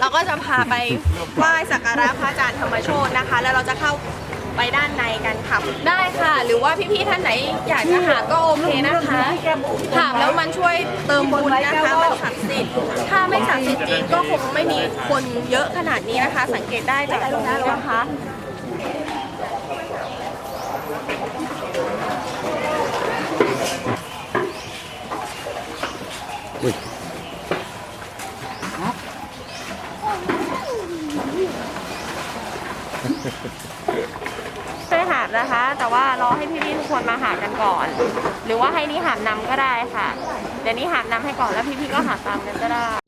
เราก็จะพาไปไหว้สักการะพระอาจารย์ธรรมโชตนะคะ แล้วเราจะเข้าไปด้านในกันค่ะ ได้ค่ะ หรือว่าพี่ๆท่านไหนอยากจะหาก็โอเคนะคะหาแล้วมันช่วยเติมบุญนะคะ มันศักดิ์สิทธิ์ถ้าไม่ศักดิ์สิทธิ์จริงก็คงไม่มีคนเยอะขนาดนี้นะคะ สังเกตได้จากตรงนี้นะคะ ช่วยหาบนะคะ แต่ว่ารอให้พี่ๆทุกคนมาหากันก่อน หรือว่าให้นี่หาบนำก็ได้ค่ะ เดี๋ยวนี้หาบนำให้ก่อนแล้วพี่ๆก็หาบตามกันก็ได้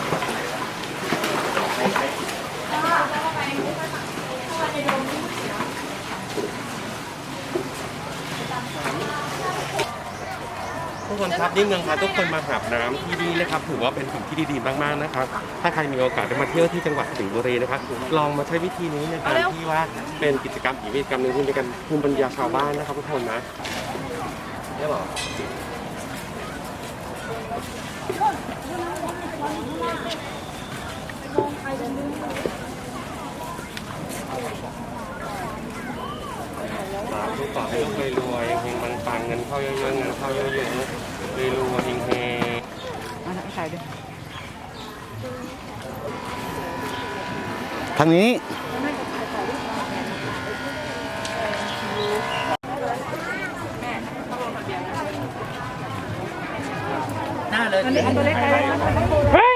ทุกคนครับนี่เมืองพาทุกคนมาหาบน้ำที่นี่นะครับถือว่าเป็นสิ่งที่ดีๆมากๆนะครับถ้าใครมีโอกาสได้มาเที่ยวที่จังหวัดสิงห์บุรีนะครับลองมาใช้วิธีนี้ในการที่ว่าเป็นกิจกรรมอีกกิจกรรมหนึ่งที่เป็นการภูมิปัญญาชาวบ้านนะครับทุกคนนะได้หรอสาธุขอให้ลูกรวยๆเฮงๆ ปังๆเงินเข้าเยอะๆเงินเข้าเยอะๆรวยๆเฮงๆทางนี้นี่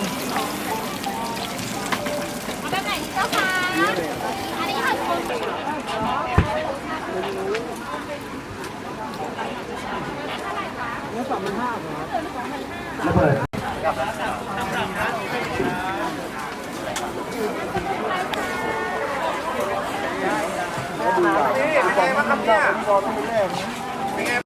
เป็นไงบ้างครับเนี่ย